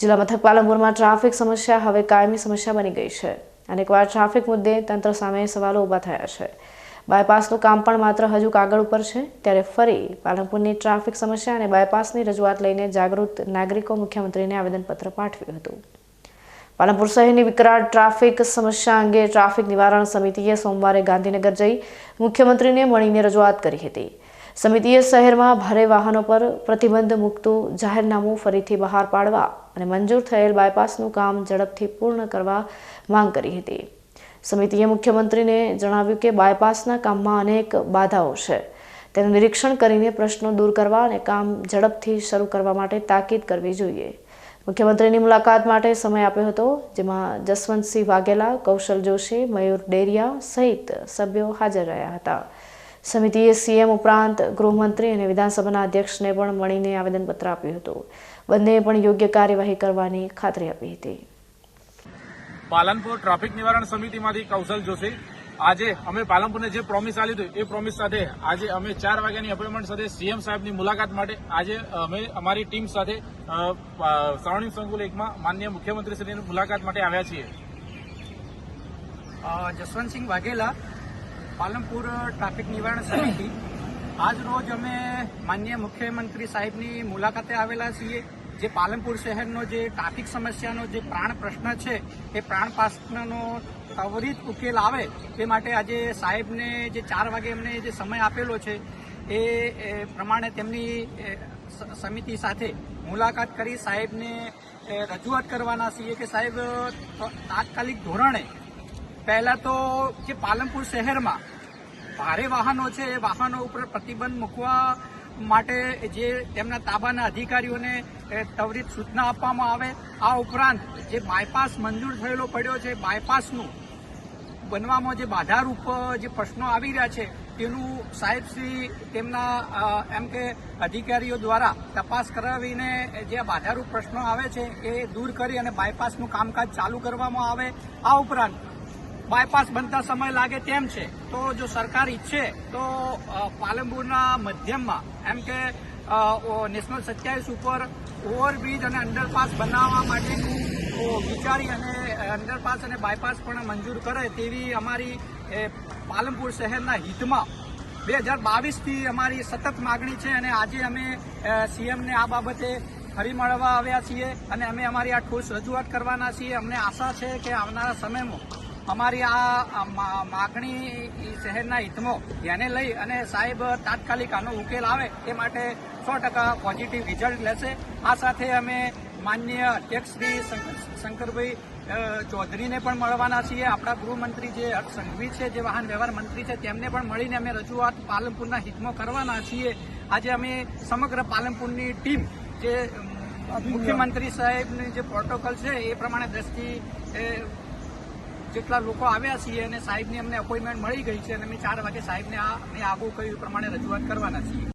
જિલ્લા મથક પાલનપુરમાં ટ્રાફિક સમસ્યા, હવે કાયમી સમસ્યા બની ગઈ છે. અનેકવાર ટ્રાફિક મુદ્દે તંત્ર સામે સવાલો ઊભા થયા છે. બાયપાસનું કામ પણ માત્ર હજુ કાગળ ઉપર છે. ત્યારે ફરી પાલનપુરની ટ્રાફિક સમસ્યા અને બાયપાસની રજૂઆત લઈને જાગૃત નાગરિકો મુખ્યમંત્રીને આવેદનપત્ર પાઠવ્યું હતું. પાલનપુર શહેરની વિકરાળ ટ્રાફિક સમસ્યા અંગે ટ્રાફિક નિવારણ સમિતિએ સોમવારે ગાંધીનગર જઈ મુખ્યમંત્રીને મળીને રજૂઆત કરી હતી. સમિતિએ શહેરમાં ભારે વાહનો પર પ્રતિબંધ મૂકતું જાહેરનામું ફરીથી બહાર પાડવા અને મંજૂર થયેલ બાયપાસનું કામ ઝડપથી પૂર્ણ કરવા માંગ કરી હતી. સમિતિએ મુખ્યમંત્રીને જણાવ્યું કે બાયપાસના કામમાં અનેક બાધાઓ છે. તેનું નિરીક્ષણ કરીને પ્રશ્નો દૂર કરવા અને કામ ઝડપથી શરૂ કરવા માટે તાકીદ કરવી જોઈએ. મુખ્યમંત્રીની મુલાકાત માટે સમય આપ્યો હતો, જેમાં જસવંતસિંહ વાઘેલા, કૌશલ જોશી, મયુર ડેરિયા સહિત સભ્યો હાજર રહ્યા હતા. સમિતિએ સીએમ ઉપરાંત ગૃહમંત્રી અને વિધાનસભાના અધ્યક્ષને પણ મળીને આવેદનપત્ર આપ્યું હતું. બંનેએ પણ યોગ્ય કાર્યવાહી કરવાની ખાતરી આપી હતી. પાલનપુર ટ્રાફિક નિવારણ સમિતિમાંથી કૌશલ જોશી. આજે અમે પાલનપુરને જે પ્રોમિસ આપ્યું હતું એ પ્રોમિસ સાથે આજે અમે ચાર વાગ્યાની અપોઇન્ટમેન્ટ સાથે સીએમ સાહેબની મુલાકાત માટે આજે અમે અમારી ટીમ સાથે અ, સંકુલ એકમાં માન્ય મુખ્યમંત્રી શ્રીની મુલાકાત માટે આવ્યા છીએ. જસવંતસિંહ વાઘેલા પાલનપુર ટ્રાફિક નિવારણ સમિતિ. આજ રોજ અમે માનનીય મુખ્યમંત્રી સાહેબની મુલાકાતે આવેલા છીએ. જે પાલનપુર શહેરનો જે ટ્રાફિક સમસ્યાનો જે પ્રાણ પ્રશ્ન છે, એ પ્રાણ પ્રશ્નનો ત્વરિત ઉકેલ આવે તે માટે આજે સાહેબને જે ચાર વાગે અમને જે સમય આપેલો છે, એ પ્રમાણે તેમની સમિતિ સાથે મુલાકાત કરી સાહેબને રજૂઆત કરવાના છીએ કે સાહેબ તાત્કાલિક ધોરણે પહેલા તો જે પાલનપુર શહેરમાં ભારે વાહનો છે, એ વાહનો ઉપર પ્રતિબંધ મૂકવા માટે જે તેમના તાબાના અધિકારીઓને ત્વરિત સૂચના આપવામાં આવે. આ ઉપરાંત જે બાયપાસ મંજૂર થયેલો પડ્યો છે બાયપાસનું બનવામાં જે બાધારૂપ જે પ્રશ્નો આવી રહ્યા છે, તેનું સાહેબશ્રી તેમના એમ કે અધિકારીઓ દ્વારા તપાસ કરાવીને જે બાધારૂપ પ્રશ્નો આવે છે, એ દૂર કરી અને બાયપાસનું કામકાજ ચાલુ કરવામાં આવે. આ ઉપરાંત બાયપાસ બનતા સમય લાગે તેમ છે. તો જો સરકાર ઈચ્છે, તો પાલનપુરના મધ્યમમાં, એમ કે નેશનલ સત્યાવીસ ઉપર ઓવરબ્રિજ અને અંડરપાસ બનાવવા માટેનું વિચારી અને અંડરપાસ અને બાયપાસ પણ મંજૂર કરે તેવી અમારી પાલનપુર શહેરના હિતમાં બે હજાર બાવીસથી અમારી સતત માગણી છે અને આજે અમે સીએમને આ બાબતે ફરી મળવા આવ્યા છીએ અને અમે અમારી આ ઠોસ રજૂઆત કરવાના છીએ. અમને આશા છે કે આવનારા સમયમાં અમારી આ માગણી શહેરના હિતમાં ધ્યાને લઈ અને સાહેબ તાત્કાલિક આનો ઉકેલ આવે તે માટે સો ટકા પોઝિટિવ રિઝલ્ટ લેશે. આ સાથે અમે માન્ય અધ્યક્ષ શ્રી શંકરભાઈ ચૌધરીને પણ મળવાના છીએ. આપણા ગૃહમંત્રી જે હર્ષ સંઘવી છે, જે વાહન વ્યવહાર મંત્રી છે, તેમને પણ મળીને અમે રજૂઆત પાલનપુરના હિતમાં કરવાના છીએ. આજે અમે સમગ્ર પાલનપુરની ટીમ જે મુખ્યમંત્રી સાહેબની જે પ્રોટોકોલ છે, એ પ્રમાણે દ્રષ્ટિ જેટલા લોકો આવ્યા છીએ અને સાહેબની અમને અપોઇન્ટમેન્ટ મળી ગઈ છે અને અમે ચાર વાગે સાહેબને આ મેં આગળ કહ્યું પ્રમાણે રજૂઆત કરવાના છીએ.